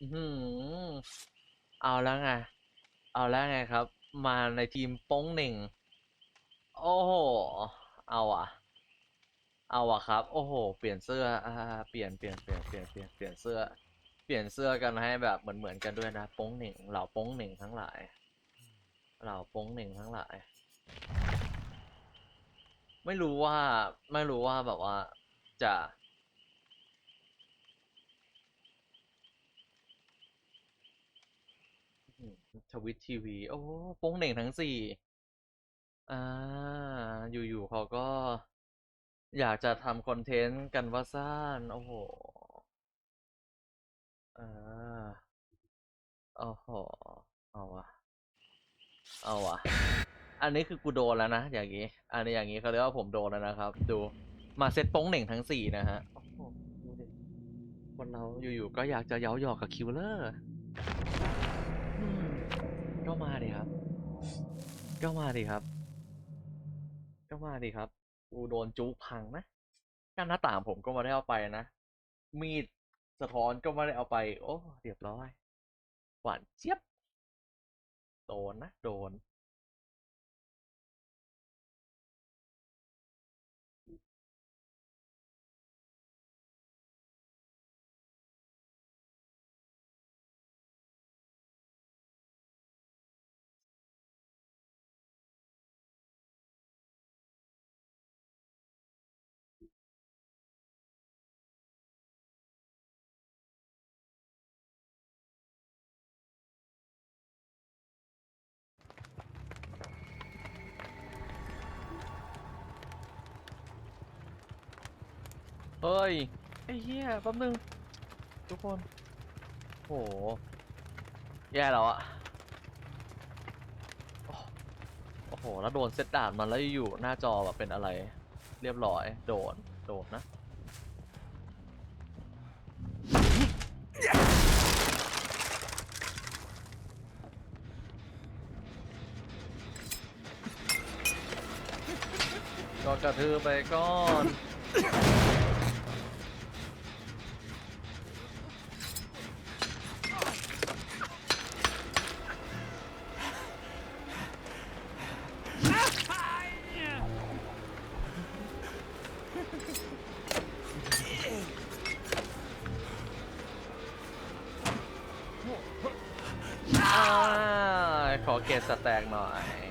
อื้อหือ เอาแล้วไง เอาแล้วไงครับ มาในทีมโป้งเหน่ง โอ้โห เอาอะ เอาอะครับ โอ้โห เปลี่ยนเสื้อ อ่า เปลี่ยนเปลี่ยนเปลี่ยนเปลี่ยนเปลี่ยนเปลี่ยนเสื้อ เปลี่ยนเสื้อกันให้แบบเหมือนเหมือนกันด้วยนะโป้งเหน่ง เหล่าโป้งเหน่งทั้งหลาย เหล่าโป้งเหน่งทั้งหลาย ไม่รู้ว่า ไม่รู้ว่าแบบว่าจะ ทวิตทีวี โอ้โป้งเหน่งทั้งสี่อ่า อยู่ๆเขาก็ อยากจะทำคอนเทนต์กันว่าซ่านโอ้โหอ่าโอ้โหเอาวะเอาวะอันนี้คือกูโดนแล้วนะอย่างนี้ อันนี้อย่างนี้เขาเรียกว่าผมโดนแล้วนะครับ ดูมาเซตโป้งเหน่งทั้งสี่นะฮะโอ้โหดูดิคนเราอยู่ๆก็อยากจะเย้าหยอกกับคิวเลอร์ มาดิครับ ก็มาดิครับ ก็มาดิครับ กูโดนจุพังนะกันหน้าต่างผมก็มาได้เอาไปนะ มีดสะท้อนก็ไม่ได้เอาไป โอ้ เรียบร้อย หวานเจี๊ยบ โดนนะ โดน เฮ้ย ไอ้เหี้ยแป๊บนึง ทุกคน โห แย่แล้วอะโอ้โอ้โหแล้วโดนเซตด่านมันแล้วอยู่ๆหน้าจอแบบเป็นอะไร เรียบร้อย โดน โดนนะก็กระทือไปก่อน อ่าขอเกตสแต็กหน่อย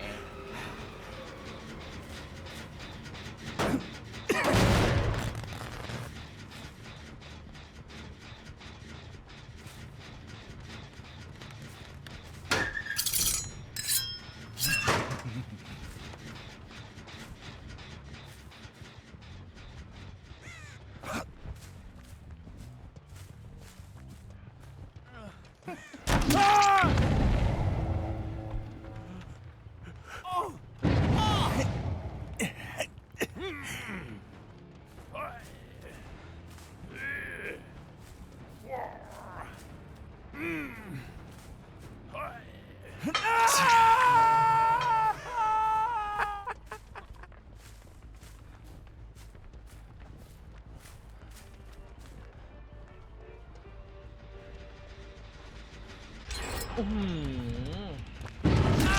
อื้อหือ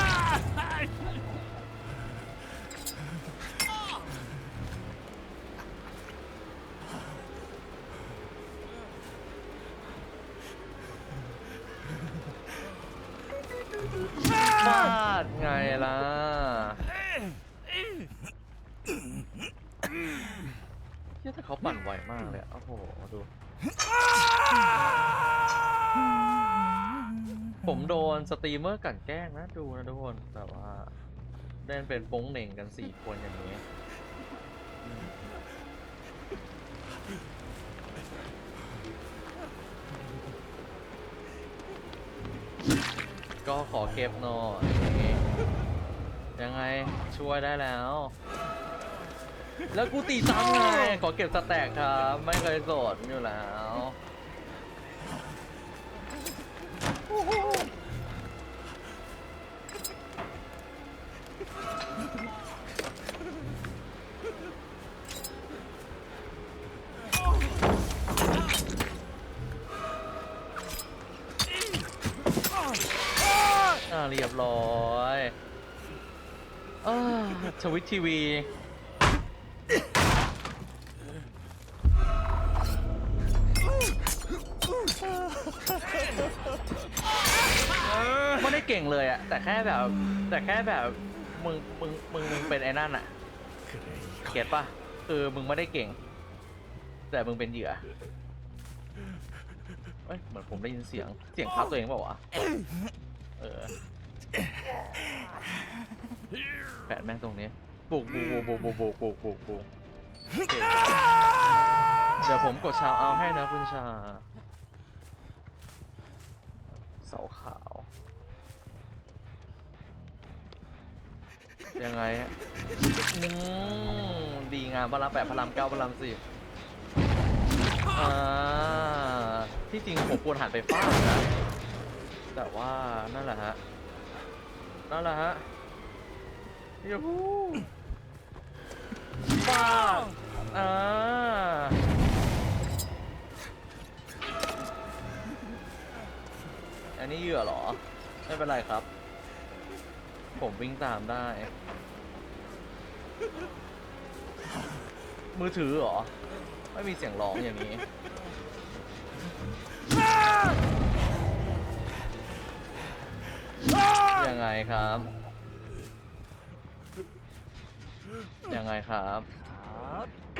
ฟาดไงล่ะ เฮียแต่เขาปั่นไวมากเลยอะโอ้โห ดู ผมโดนสตรีมเมอร์กลันแกล้งนะดูนะทุกคนแบบว่าเล่นเป็นโป้งเหน่งกันสี่คนอย่างนี้ ก็ขอเก็บหน่อยยังไงช่วยได้แล้ว แล้วกูตีซ้ำไงขอเก็บสแต็กครับ ไม่เคยสนอยู่แล้ว ร้อยเออสวิตทีวี ไม่ได้เก่งเลยอะแต่แค่แบบ แต่แค่แบบ มึง มึง มึงมึงเป็นไอ้นั่นอะเก็ตปะคือมึงไม่ได้เก่ง แต่มึงเป็นเหยื่อเอ้ยเหมือนผมได้ยินเสียง เสียงเท้าตัวเองเปล่าวะ เออ แปะแม่งตรงนี้บุกบุกบุกบุกบุกบุกบุกบุกโอเคเดี๋ยวผมกดชาวเอาให้นะคุณชา เสาขาว ยังไงฮะอืมดีงามพระรามแปดพระรามเก้าพระรามสิบอ่าที่จริงผมควรหันไปฟาดนะ แต่ว่านั่นแหละฮะ นั่นแหละฮะยูฮูฟาดอ่าอันนี้เหยื่อเหรอ ไม่เป็นไรครับ ผมวิ่งตามได้ มือถือเหรอ ไม่มีเสียงร้องอย่างนี้ ยังไงครับ ยังไงครับ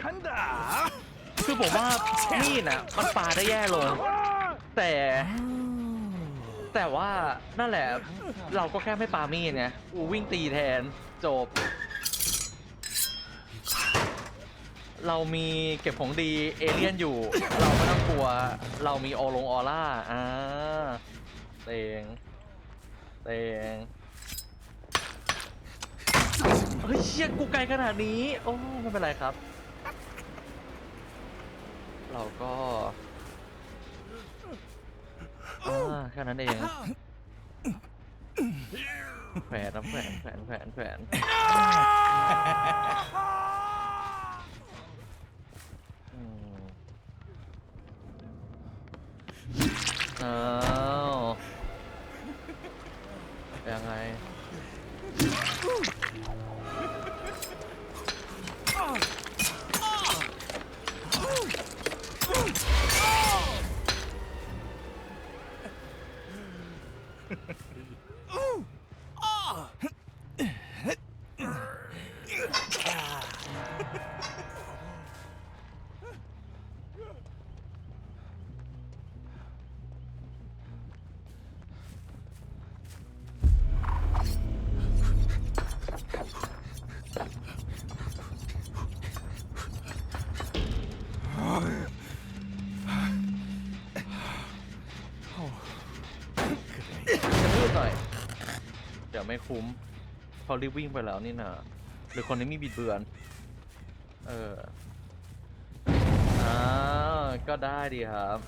看的。คือผมว่ามีดน่ะมันปาได้แย่ลง แต่ แต่ว่านั่นแหละ เราก็แค่ไม่ปามีดไงอูวิ่งตีแทนจบ เรามีเก็บของดีเอเลี่ยนอยู่ เราไม่ต้องกลัว เรามีออลงออร่าอ่าเตง เตงเฮ้ยเชี่ยกูไกลขนาดนี้ โอ้ไม่เป็นไรครับ เราก็อ่าแค่นั้นเองแขวนนะแขวนแขวนแขวนแขวนอืมอ้ เดี๋ยวไม่คุ้มเขารีบวิ่งไปแล้วนี่นะหรือคนนี้มีบิดเบือน เอออ่าก็ได้ดีครับ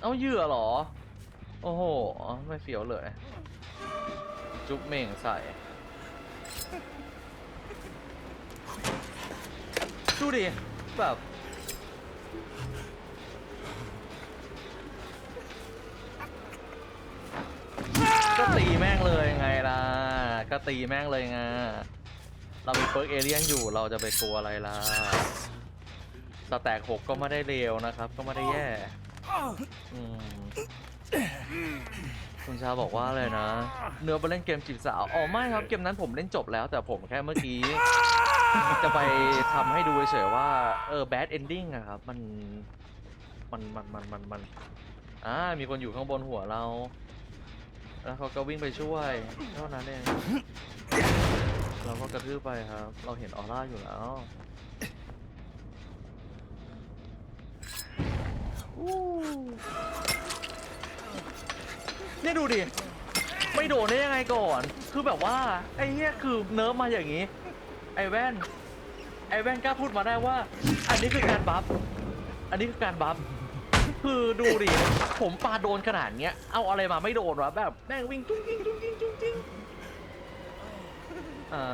เอาเหยื่อเหรอ โอ้โห ไม่เฟี้ยวเลย จุ๊บเม่งใส่ ดูดิ แบบ ก็ตีแม่งเลยไงล่ะ ก็ตีแม่งเลยไง เรามีเฟิร์กเอเลียนอยู่เราจะไปกลัวอะไรล่ะ สแต็กหกก็ไม่ได้เลวนะครับ ก็ไม่ได้แย่อืมคุณชาบอกว่าอะไรนะ เนื้อไปเล่นเกมจีบสาว อ๋อไม่ครับเกมนั้นผมเล่นจบแล้ว แต่ผมแค่เมื่อกี้ จะไปทำให้ดูเฉยๆว่า เออ bad ending อะครับ มัน มัน มัน มัน มันมันอ่ามีคนอยู่ข้างบนหัวเรา แล้วเขาก็วิ่งไปช่วยเท่านั้นเองเราก็กระทืบไปครับ เราเห็นออร่าอยู่แล้วเนี่ยดูดิ ไม่โดนได้ยังไงก่อน คือแบบว่า ไอ้เหี้ยคือเนิร์ฟมาอย่างนี้ ไอ้แว่น ไอ้แว่นกล้าพูดมาได้ว่า อันนี้คือการบัฟ อันนี้คือการบัฟ คือดูดิ ผมปาโดนขนาดเนี้ย เอาอะไรมาไม่โดนวะแบบแม่งวิ่งจุ้งจิ้งจุ้งจิ้งจุ้งจิ้งอ่า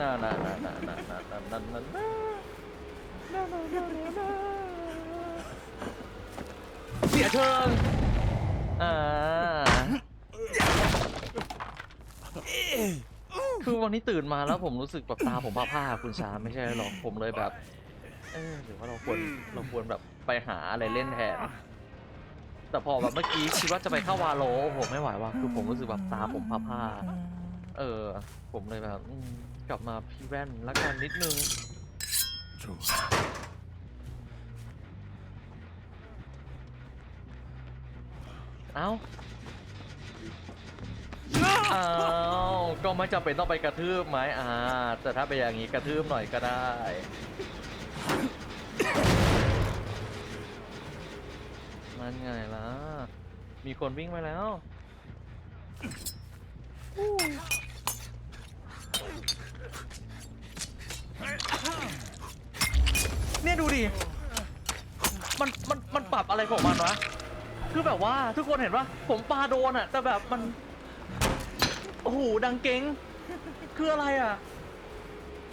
น่าน่าน่าน่าน่าน่าน่าน่าน่าน่าเสียเชิงอ่า คือวันนี้ตื่นมาแล้วผมรู้สึกแบบตาผมผ้าๆคุณชาไม่ใช่หรอกผมเลยแบบ เออหรือว่าเราควรเราควรแบบไปหาอะไรเล่นแทน แต่พอแบบเมื่อกี้คิดว่าจะไปเข้าวาโลโอ้โหไม่ไหวว่ะคือผมรู้สึกแบบตาผมผ้าๆเออ ผมเลยแบบอืมกลับมาพี่แว่นละกันนิดนึง좋 아. เอ้า เอ้า ก็ไม่จำเป็นต้องไปกระทืบไหมอ่า แต่ถ้าไปนอย่างนี้กระทืบหน่อยก็ได้ มันไงล่ะ มีคนวิ่งมาแล้ว เนี่ยดูดิ มัน มัน มันปรับอะไรของมันวะ คือแบบว่าทุกคนเห็นปะผมปาโดนอะแต่แบบมันโอ้โหดังเก้งคืออะไรอะ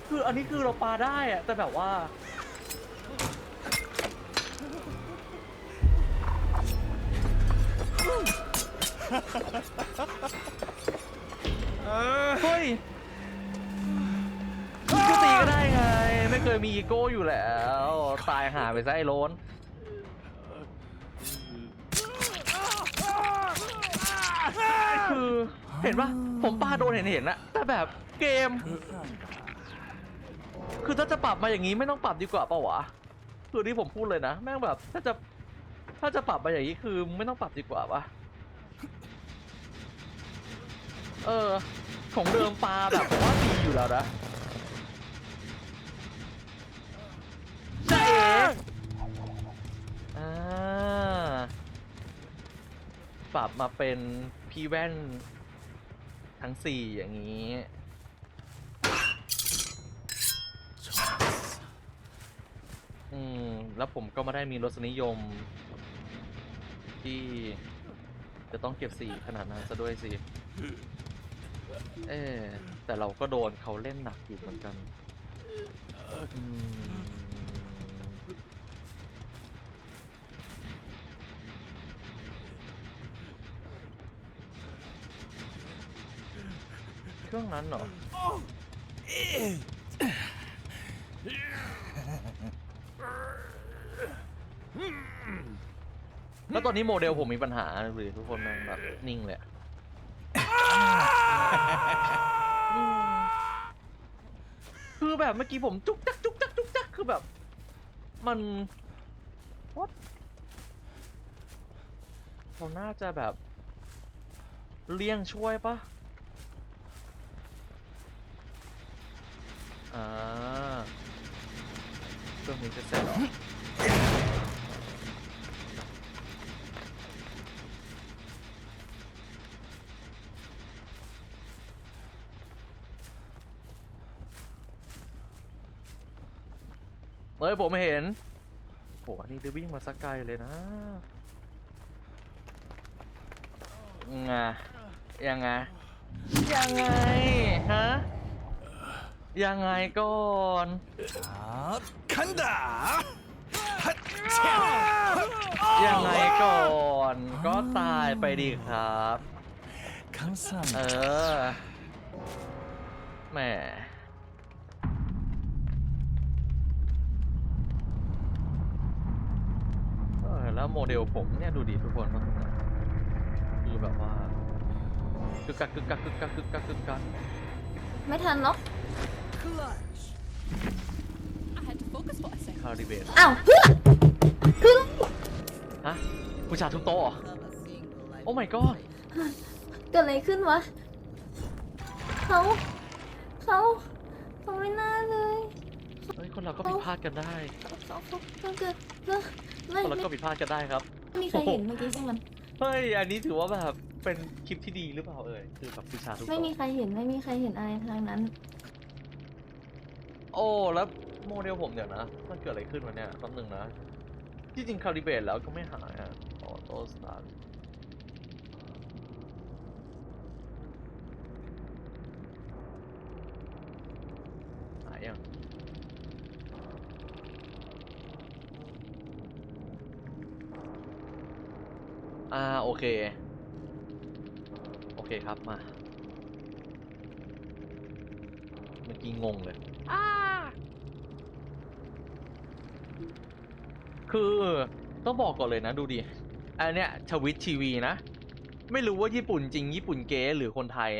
คืออันนี้คือเราปาได้อะแต่แบบว่าเฮ้ยก็ตีก็ได้ไง ไม่เคยมีอีโก้อยู่แล้ว ตายหาไปซะไอ้โลนคือ เห็นปะผมปาโดนเห็นเห็นๆอะแต่แบบเกม คือถ้าจะปรับมาอย่างนี้ไม่ต้องปรับดีกว่าเปล่าวะคือที่ผมพูดเลยนะแม่งแบบ ถ้าจะ ถ้าจะปรับมาอย่างนี้คือไม่ต้องปรับดีกว่าปะเออ ของเดิมปลาแบบผมว่าดีอยู่แล้วนะใช่เอ๋อ่าปรับมาเป็นพี่แว่น ทั้งสี่อย่างนี้ อืม แล้วผมก็ไม่ได้มีรสนิยม ที่จะต้องเก็บสีขนาดนั้นซะด้วยสิ เออแต่เราก็โดนเขาเล่นหนักอยู่เหมือนกัน อืม รื่องนั้นเหรอ แล้วตอนนี้โมเดลผมมีปัญหาหรือทุกคนแม่งแบบนิ่งเลยอะอืมคือแบบเมื่อกี้ผมจุกจักจุกจักจุกจักคือแบบ มัน what เราน่าจะแบบ เลี่ยงช่วยปะ อ่าเครื่องนี้จะเสร็จหรอเฮ้ยผมเห็นโหอันนี้ได้วิ่งมาสักไกลเลยนะงไงยังไง ยังไง ฮะ ยังไงก่อนขันดายังไงก่อน ก็ตายไปดีครับ คังซันเออแหมเออแล้วโมเดลผมเนี่ยดูดีทุกคนครับคือแบบว่าคือกักคือกักคือกักคือกักคือกักไม่ทันหรอก I had to focus for a second. คาริเบนอ้าวเพื่อคือฮะผู้ชายทุกโต๊ะเหรอโอ้ my god เกิดอะไรขึ้นวะเขาเขาเขาไม่น่าเลยเฮ้ยคนเราก็ผิดพลาดกันได้เขาเขาเขาเขาเกิดเรื่องไม่คนเราไม่ก็ผิดพลาดกันได้ครับไม่มีใครเห็นเมื่อกี้ใช่ไหมเฮ้ยอันนี้ถือว่าแบบเป็นคลิปที่ดีหรือเปล่าเอ่ยคือแบบผู้ชายทุกไม่โต๊ะมีใครเห็นไม่มีใครเห็นอะไรทางนั้น โอ้ แล้วโมเดลผมเดี๋ยวนะ มันเกิดอะไรขึ้นวะเนี่ยแป๊บนึงนะ ที่จริงคาลิเบตแล้วก็ไม่หายอะออโต้สตาร์ทยังอ่า โอเค โอเคครับมา เมื่อกี้งงเลย คือต้องบอกก่อนเลยนะดูดิ อันเนี้ยทวิตทีวีนะ ไม่รู้ว่าญี่ปุ่นจริง ญี่ปุ่นเก๊หรือคนไทย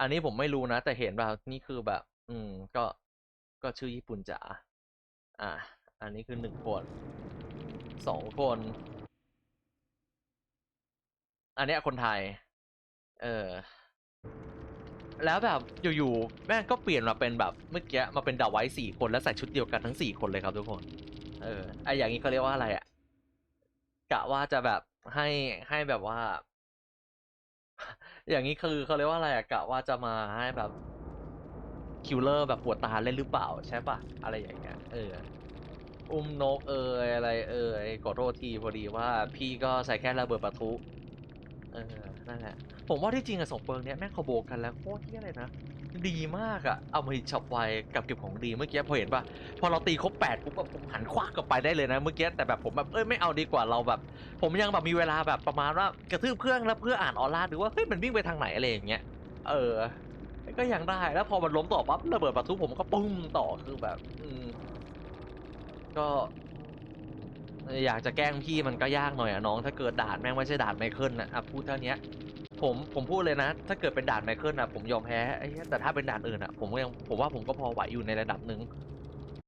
อันนี้ผมไม่รู้นะ แต่เห็นแบบนี่คือแบบ อืม ก็ก็ชื่อญี่ปุ่นจ๋า อะอันนี้คือหนึ่งคนสองคน อันเนี้ยคนไทย เออ แล้วแบบอยู่ๆแม่งก็เปลี่ยนมาเป็นแบบเมื่อกี้มาเป็นดาไว้สี่คนแล้วใส่ชุดเดียวกันทั้งสี่คนเลยครับทุกคน เออไออย่างนี้เขาเรียกว่าอะไรอะกะว่าจะแบบให้ให้แบบว่า อย่างนี้คือเขาเรียกว่าอะไรอะกะว่าจะมาให้แบบคิลเลอร์แบบปวดตาเล่นหรือเปล่าใช่ปะอะไรอย่างเงี้ยเอออุ้มนกเอยอะไรเอยขอโทษทีพอดีว่า พี่ก็ใส่แค่ระเบิดปะทุเออ นั่นแหละ ผมว่าที่จริงอะสองเปิงเนี้ยแม่งคอโบกันแล้วโคตรที่อะไรนะ ดีมากอะเอามาฉับไวกับเก็บของดีเมื่อกี้พอเห็นปะพอเราตีครบแปดปุ๊บแบบผมหันขวากลับไปได้เลยนะเมื่อกี้แต่แบบผมแบบเอ้ยไม่เอาดีกว่าเราแบบ ผมยังแบบมีเวลาแบบประมาณว่ากระทืบเครื่องแล้วเพื่ออ่านออร่าดูว่าเฮ้ยมันวิ่งไปทางไหนอะไรอย่างเงี้ย เออ ก็ยังได้แล้วพอมันล้มต่อปั๊บระเบิดประทุผมก็ปุ้มต่อคือแบบ อืมก็ อยากจะแกล้งพี่มันก็ยากหน่อยอะน้อง ถ้าเกิดด่านแม่งไม่ใช่ด่านไมเคิลนะอะพูดเท่านี้ผมผมพูดเลยนะ ถ้าเกิดเป็นด่านไมเคิลนะผมยอมแพ้แต่ถ้าเป็นด่านอื่นอะผมก็ยังผมว่าผมก็พอไหวอยู่ในระดับหนึ่ง